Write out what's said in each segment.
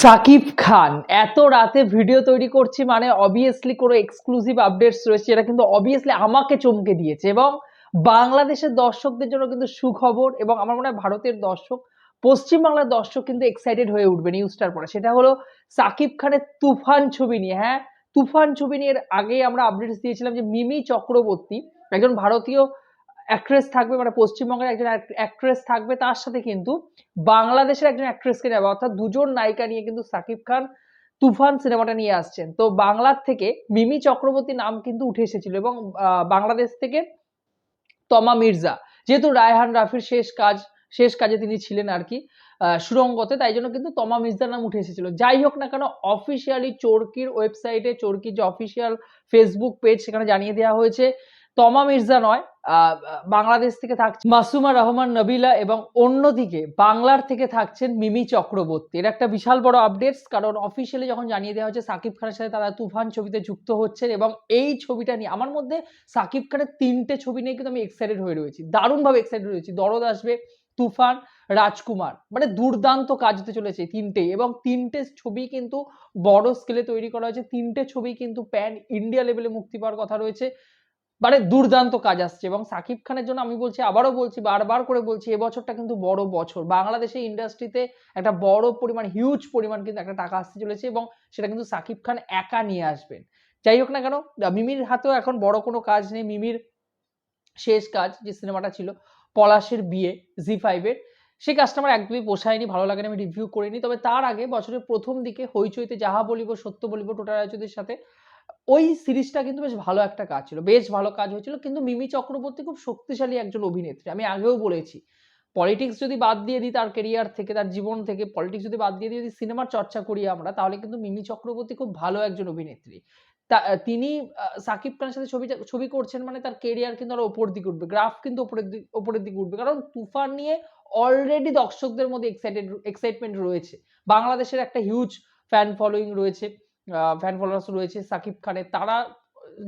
সাকিব খান, এত রাতে ভিডিও তৈরি করছি মানে অবভিয়াসলি কোনো এক্সক্লুসিভ আপডেটস রয়েছে এটা কিন্তু অবভিয়াসলি আমাকে চমকে দিয়েছে এবং বাংলাদেশের দর্শকদের জন্য কিন্তু সুখবর এবং আমার মনে হয় ভারতের দর্শক, পশ্চিমবাংলার দর্শক কিন্তু এক্সাইটেড হয়ে উঠবে নিউজটার পরে। সেটা হলো সাকিব খানের তুফান ছবি নিয়ে হ্যাঁ? তুফান ছবি নিয়ে আগে আমরা আপডেটস দিয়েছিলাম যে মিমি চক্রবর্তী, একজন ভারতীয় অ্যাক্ট্রেস থাকবে মানে পশ্চিমবঙ্গের একজন অ্যাক্ট্রেস থাকবে, তার সাথে কিন্তু বাংলাদেশের একজন অ্যাক্ট্রেসকে নেবে অর্থাৎ দুজন নায়িকা নিয়ে কিন্তু সাকিব খান তুফান সিনেমাটা নিয়ে আসছেন। তো বাংলার থেকে মিমি চক্রবর্তী নাম কিন্তু উঠে এসেছিল এবং বাংলাদেশ থেকে তমা মির্জা। যেহেতু রায়হান রাফির শেষ কাজ, শেষ কাজে তিনি ছিলেন আর কি সুরঙ্গতে, তাই জন্য কিন্তু তমা মির্জার নাম উঠে এসেছিল। যাই হোক না কেন অফিসিয়ালি চোরকির ওয়েবসাইটে চোরকির যে অফিসিয়াল ফেসবুক পেজ সেখানে জানিয়ে দেওয়া হয়েছে তমা মির্জা নয় বাংলাদেশ থেকে থাকছে মাসুমা রহমান নবিলা এবং অন্যদিকে বাংলার থেকে থাকছেন মিমি চক্রবর্তী। এর একটা বিশাল বড় আপডেটস কারণ অফিসিয়ালি যখন জানিয়ে দেওয়া হয়েছে সাকিব খানের সাথে তারা তুফান ছবিতে যুক্ত হচ্ছেন এবং এই ছবিটা নিয়ে, আমার মধ্যে সাকিব খানের তিনটে ছবি নিয়ে কিন্তু আমি এক্সাইটেড হয়ে রয়েছি। দারুণভাবে এক্সাইটেড রয়েছি। দরদ আসবে, তুফান, রাজকুমার মানে দুর্দান্ত কাজ হতে চলেছে তিনটেই এবং তিনটে ছবি কিন্তু বড় স্কেলে তৈরি করা হয়েছে। তিনটে ছবি কিন্তু প্যান ইন্ডিয়া লেভেলে মুক্তি পাওয়ার কথা রয়েছে। মানে দুর্দান্ত কাজ আসছে এবং সাকিব খানের জন্য আমি বলছি, আবারও বলছি, বারবার করে বলছি এবছরটা কিন্তু বড় বছর। বাংলাদেশের ইন্ডাস্ট্রিতে একটা বড় পরিমাণ হিউজ পরিমাণ কিন্তু একটা টাকা আসতে চলেছে এবং সেটা কিন্তু সাকিব খান একা নিয়ে আসবেন। যাই হোক না কেন, মিমির হাতেও এখন বড় কোনো কাজ নেই। মিমির শেষ কাজ যে সিনেমাটা ছিল, পলাশের বিয়ে জি ফাইভের সেই কাজটা আমার একদমই পোষায়নি, ভালো লাগেনি, আমি রিভিউ করিনি। তবে তার আগে বছরের প্রথম দিকে হইচইতে যাহা বলিব, সত্য বলিব টোটা রায়চৌধুরীর সাথে ওই সিরিজটা কিন্তু বেশ ভালো একটা কাজ ছিল। বেশ ভালো কাজ হয়েছিল, কিন্তু মিমি চক্রবর্তী খুব শক্তিশালী একজন অভিনেত্রী। আমি আগেও বলেছি পলিটিক্স যদি বাদ দিয়ে দিই তার কেরিয়ার থেকে, তার জীবন থেকে পলিটিক্স যদি বাদ দিয়ে দিই, যদি সিনেমার চর্চা করি আমরা, তাহলে কিন্তু মিমি চক্রবর্তী খুব ভালো একজন অভিনেত্রী। তা তিনি সাকিব খানের সাথে ছবি ছবি করছেন মানে তার কেরিয়ার কিন্তু আরও ওপর দিকে উঠবে গ্রাফ কিন্তু ওপরের দিক, ওপরের দিকে উঠবে। কারণ তুফান নিয়ে অলরেডি দর্শকদের মধ্যে এক্সাইটেড এক্সাইটমেন্ট রয়েছে। বাংলাদেশের একটা হিউজ ফ্যান ফলোয়িং রয়েছে। ফ্যান ফলোয়ার্স রয়েছে সাকিব খানের। তারা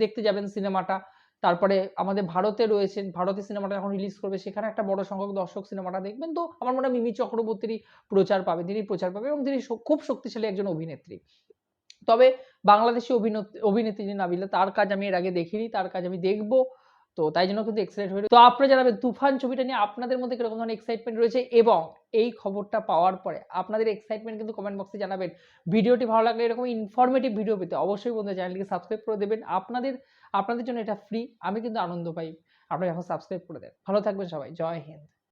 দেখতে যাবেন সিনেমাটা। তারপরে আমাদের ভারতে রয়েছেন ভারতে সিনেমাটা যখন রিলিজ করবে। সেখানে একটা বড় সংখ্যক দর্শক সিনেমাটা দেখবেন। তো আমার মনে হয় মিমি চক্রবর্তীরই প্রচার পাবে তিনি প্রচার পাবে এবং তিনি খুব শক্তিশালী একজন অভিনেত্রী। তবে বাংলাদেশি অভিনেত্রী অভিনেত্রী নাবিলা, তার কাজ আমি এর আগে দেখিনি, তার কাজ আমি দেখব। তো তাই জন্য কিন্তু এক্সাইটেড হয়ে তো আপনারা জানাবেন তুফান ছবিটা নিয়ে আপনাদের মধ্যে কীরকম ধরনের এক্সাইটমেন্ট রয়েছে? এবং এই খবরটা পাওয়ার পরে আপনাদের এক্সাইটমেন্ট কিন্তু কমেন্ট বক্সে জানাবেন। ভিডিওটি ভালো লাগলে এরকম ইনফরমেটিভ ভিডিও পেতে অবশ্যই বন্ধু চ্যানেলটিকে সাবস্ক্রাইব করে দেবেন। আপনাদের আপনাদের জন্য এটা ফ্রি আমি কিন্তু আনন্দ পাই। আপনারা এখন সাবস্ক্রাইব করে দেন। ভালো থাকবেন সবাই। জয় হিন্দ।